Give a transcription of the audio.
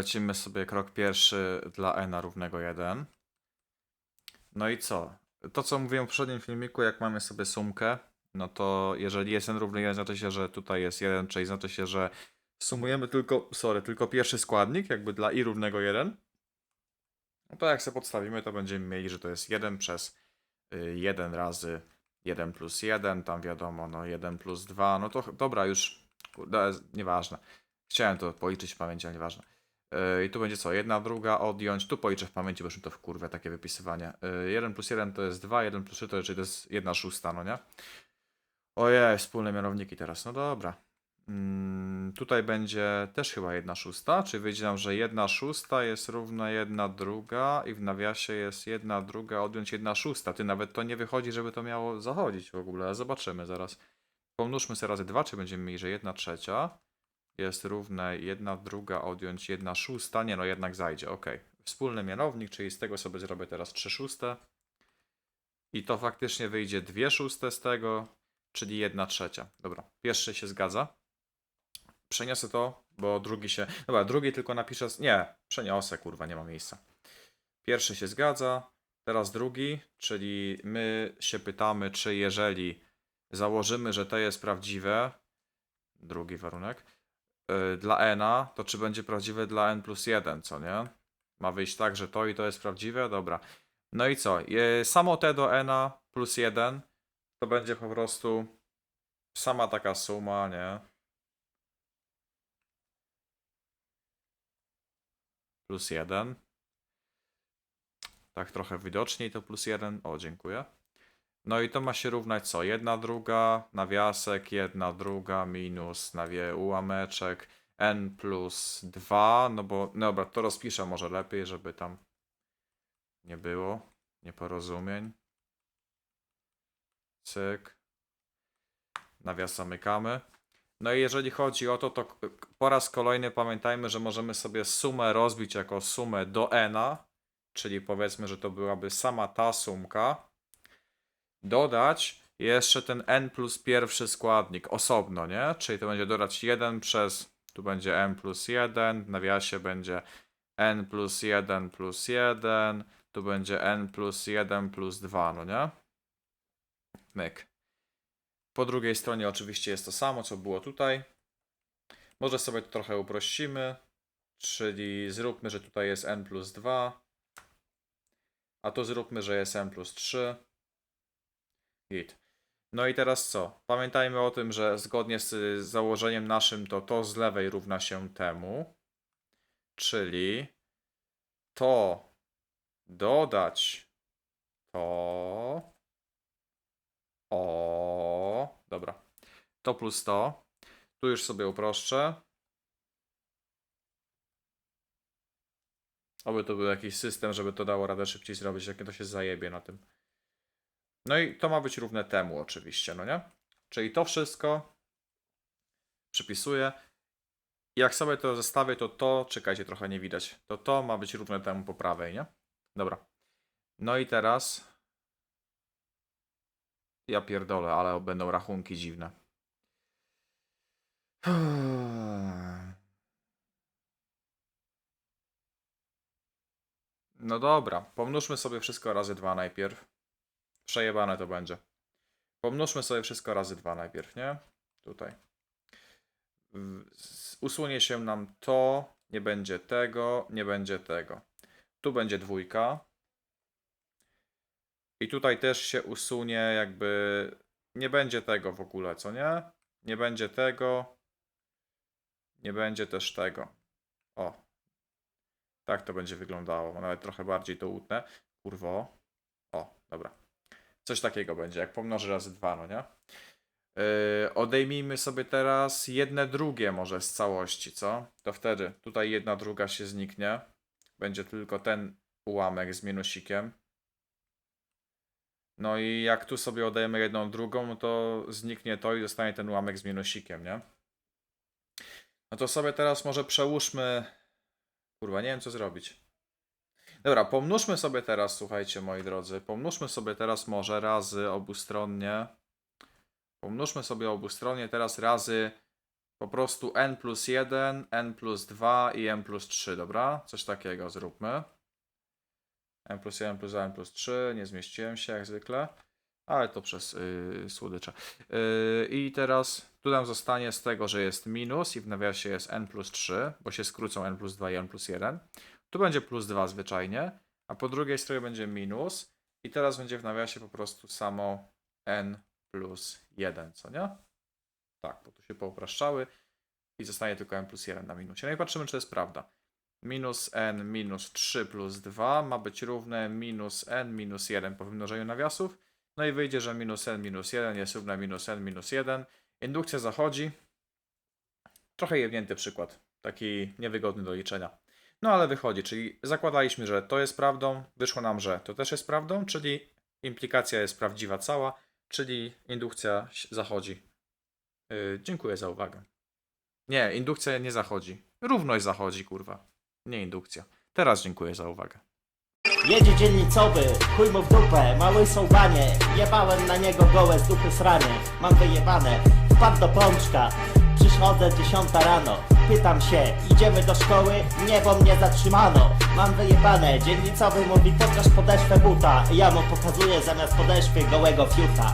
lecimy sobie krok pierwszy dla n równego 1. No i co? To, co mówiłem w poprzednim filmiku, jak mamy sobie sumkę, no to jeżeli jest n równy 1, znaczy się, że tutaj jest 1, czyli znaczy się, że sumujemy tylko, sorry, tylko pierwszy składnik, jakby dla i równego 1. No to jak sobie podstawimy, to będziemy mieli, że to jest 1 przez y, 1 razy 1 plus 1, tam wiadomo, no 1 plus 2, no to dobra, już, kurde, nieważne. Chciałem to policzyć w pamięci, ale nieważne. Yy, I tu będzie co? Jedna, druga, odjąć. Tu policzę w pamięci, bo to w kurwę takie wypisywanie. Yy, 1 plus 1 to jest 2, 1 plus 3 to, czyli to jest 1 szósta, no nie? Ojej, wspólne mianowniki teraz. No dobra. Mm, tutaj będzie też chyba 1 szósta, czyli wyjdzie nam, że 1 szósta jest równa 1 druga i w nawiasie jest 1 druga odjąć 1 szósta. Ty nawet to nie wychodzi, żeby to miało zachodzić w ogóle, zobaczymy zaraz. Pomnóżmy sobie razy 2, czy będziemy mieli, że 1 trzecia jest równe 1 druga odjąć 1 szósta. Nie no, jednak zajdzie, ok. Wspólny mianownik, czyli z tego sobie zrobię teraz 3 szóste. I to faktycznie wyjdzie 2 szóste z tego, czyli 1 trzecia. Dobra, pierwszy się zgadza. Przeniosę to, bo drugi się... Dobra, drugi tylko napiszę... Nie, przeniosę, kurwa, nie ma miejsca. Pierwszy się zgadza, teraz drugi, czyli my się pytamy, czy jeżeli założymy, że to jest prawdziwe, drugi warunek, yy, dla n, to czy będzie prawdziwe dla n plus 1, co nie? Ma wyjść tak, że to i to jest prawdziwe? Dobra. No i co? Yy, Samo t do n plus 1 to będzie po prostu sama taka suma, nie? Plus 1. Tak trochę widoczniej to plus 1. O, dziękuję. No i to ma się równać co? Jedna druga, nawiasek, jedna druga minus nawie ułameczek n plus 2, no bo, no dobra, to rozpiszę może lepiej, żeby tam nie było nieporozumień. Cyk. Nawias zamykamy. No i jeżeli chodzi o to, to po raz kolejny pamiętajmy, że możemy sobie sumę rozbić jako sumę do n, czyli powiedzmy, że to byłaby sama ta sumka, dodać jeszcze ten n plus pierwszy składnik osobno, nie? Czyli to będzie dodać 1 przez, tu będzie n plus 1, w nawiasie będzie n plus 1 plus 1, tu będzie n plus 1 plus 2, no nie? Myk. Po drugiej stronie oczywiście jest to samo, co było tutaj. Może sobie to trochę uprościmy, czyli zróbmy, że tutaj jest n plus 2, a tu zróbmy, że jest n plus 3. Git. No i teraz co? Pamiętajmy o tym, że zgodnie z założeniem naszym to to z lewej równa się temu, czyli to dodać to o dobra. To plus to. Tu już sobie uproszczę. Oby to był jakiś system, żeby to dało radę szybciej zrobić, jakie to się zajebie na tym. No i to ma być równe temu oczywiście, no nie? Czyli to wszystko przypisuję. Jak sobie to zestawię, to to, czekajcie, trochę nie widać, to to ma być równe temu po prawej, nie? Dobra. No i teraz ja pierdolę, ale będą rachunki dziwne. No dobra, pomnóżmy sobie wszystko razy dwa najpierw. Przejebane to będzie. Pomnóżmy sobie wszystko razy dwa najpierw, nie? Tutaj. Usunie się nam to, nie będzie tego, nie będzie tego. Tu będzie dwójka. I tutaj też się usunie jakby... Nie będzie tego w ogóle, co nie? Nie będzie tego. Nie będzie też tego. O. Tak to będzie wyglądało. Nawet trochę bardziej to utnę. Kurwo. O, dobra. Coś takiego będzie, jak pomnożę razy dwa, no nie? Yy, odejmijmy sobie teraz jedne drugie może z całości, co? To wtedy tutaj jedna druga się zniknie. Będzie tylko ten ułamek z minusikiem. No i jak tu sobie odejmę jedną drugą, no to zniknie to i zostanie ten ułamek z minusikiem, nie? No to sobie teraz może przełóżmy... Kurwa, nie wiem co zrobić. Dobra, pomnóżmy sobie teraz, słuchajcie moi drodzy, pomnóżmy sobie teraz może razy obustronnie. Pomnóżmy sobie obustronnie teraz razy po prostu n plus 1, n plus 2 i n plus 3, dobra? Coś takiego zróbmy. n plus 1 plus 2, n plus 3, nie zmieściłem się jak zwykle, ale to przez yy, słodycze. Yy, I teraz tu nam zostanie z tego, że jest minus i w nawiasie jest n plus 3, bo się skrócą n plus 2 i n plus 1. Tu będzie plus 2 zwyczajnie, a po drugiej stronie będzie minus i teraz będzie w nawiasie po prostu samo n plus 1, co nie? Tak, bo tu się poupraszczały i zostaje tylko n plus 1 na minusie. No i patrzymy, czy to jest prawda. Minus n minus 3 plus 2 ma być równe minus n minus 1 po wymnożeniu nawiasów. No i wyjdzie, że minus n minus 1 jest równe minus n minus 1. Indukcja zachodzi. Trochę jewnięty przykład, taki niewygodny do liczenia. No ale wychodzi, czyli zakładaliśmy, że to jest prawdą, wyszło nam, że to też jest prawdą, czyli implikacja jest prawdziwa cała, czyli indukcja zachodzi. Yy, dziękuję za uwagę. Nie, indukcja nie zachodzi. Równość zachodzi, kurwa. Nie indukcja. Teraz dziękuję za uwagę. Jedzie dzielnicowy, chuj mu w dupę, mały sołbanie Jebałem na niego gołe z dupy sranie Mam wyjebane, wpadł do pączka Przychodzę dziesiąta rano Pytam się, idziemy do szkoły? Nie, bo mnie zatrzymano. Mam wyjebane, dzielnicowy mówi pokaż podeszwę buta. Ja mu pokazuję zamiast podeszwy gołego fiuta